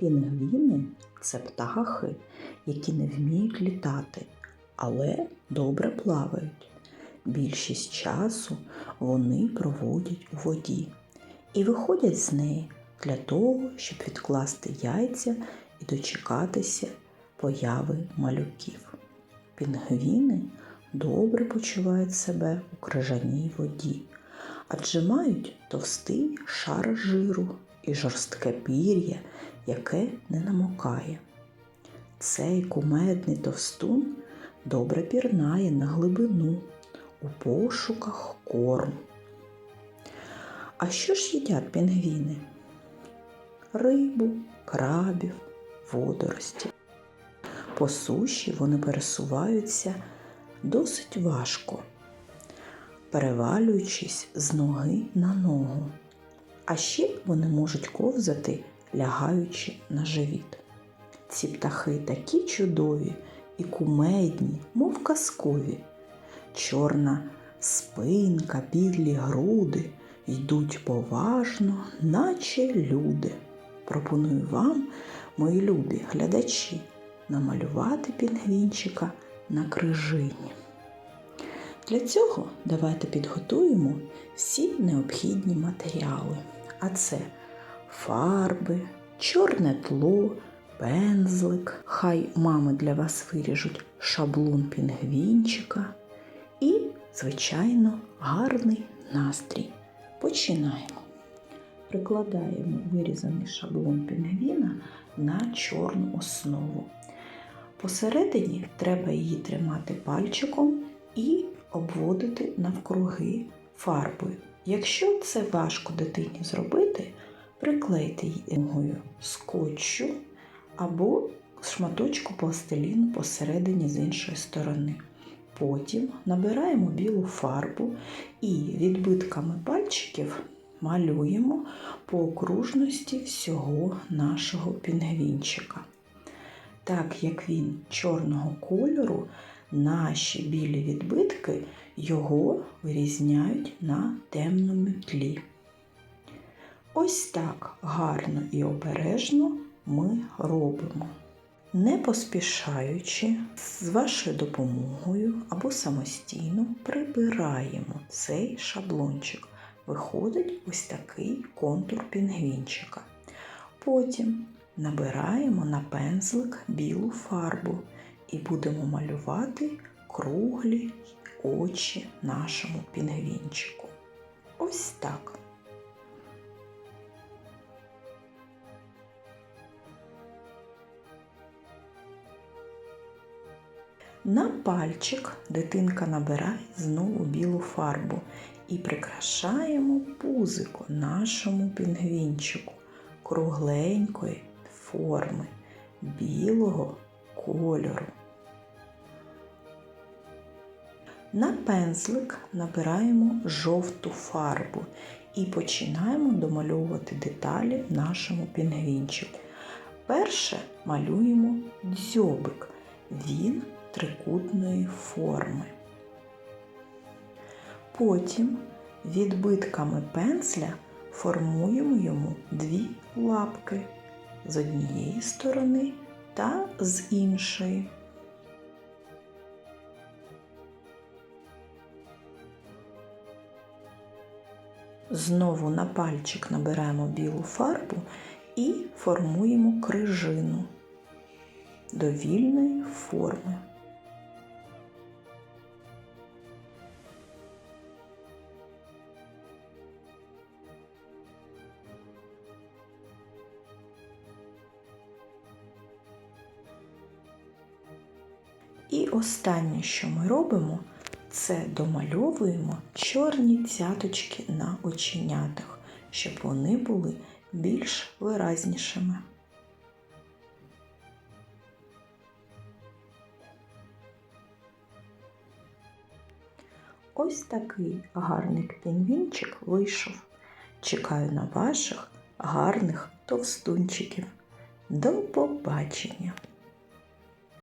Пінгвіни це птахи, які не вміють літати, але добре плавають. Більшість часу вони проводять у воді і виходять з неї для того, щоб відкласти яйця і дочекатися появи малюків. Пінгвіни добре почувають себе у крижаній воді, адже мають товстий шар жиру і жорстке пір'я, яке не намокає. Цей кумедний товстун добре пірнає на глибину у пошуках корму. А що ж їдять пінгвіни? Рибу, крабів, водорості. По суші вони пересуваються досить важко, перевалюючись з ноги на ногу. А ще вони можуть ковзати, лягаючи на живіт. Ці птахи такі чудові і кумедні, мов казкові. Чорна спинка, білі груди йдуть поважно, наче люди. Пропоную вам, мої любі глядачі, намалювати пінгвінчика на крижині. Для цього давайте підготуємо всі необхідні матеріали. А це фарби, чорне тло, пензлик. Хай мами для вас виріжуть шаблон пінгвінчика і, звичайно, гарний настрій. Починаємо. Прикладаємо вирізаний шаблон пінгвіна на чорну основу. Посередині треба її тримати пальчиком і обводити навкруги фарбою. Якщо це важко дитині зробити, приклейте її скотчу або шматочку пластиліну посередині з іншої сторони. Потім набираємо білу фарбу і відбитками пальчиків малюємо по окружності всього нашого пінгвінчика. Так як він чорного кольору, наші білі відбитки його вирізняють на темному тлі. Ось так гарно і обережно ми робимо. Не поспішаючи, з вашою допомогою або самостійно прибираємо цей шаблончик. Виходить ось такий контур пінгвінчика. Потім набираємо на пензлик білу фарбу і будемо малювати круглі очі нашому пінгвінчику. Ось так. На пальчик дитинка набирає знову білу фарбу і прикрашаємо пузико нашому пінгвінчику кругленької форми білого кольору. На пензлик набираємо жовту фарбу і починаємо домальовувати деталі нашому пінгвінчику. Перше малюємо дзьобик. Він трикутної форми. Потім відбитками пензля формуємо йому дві лапки з однієї сторони та з іншої. Знову на пальчик набираємо білу фарбу і формуємо крижину довільної форми. Останнє, що ми робимо, це домальовуємо чорні цяточки на оченятах, щоб вони були більш виразнішими. Ось такий гарний пінгвінчик вийшов. Чекаю на ваших гарних товстунчиків. До побачення!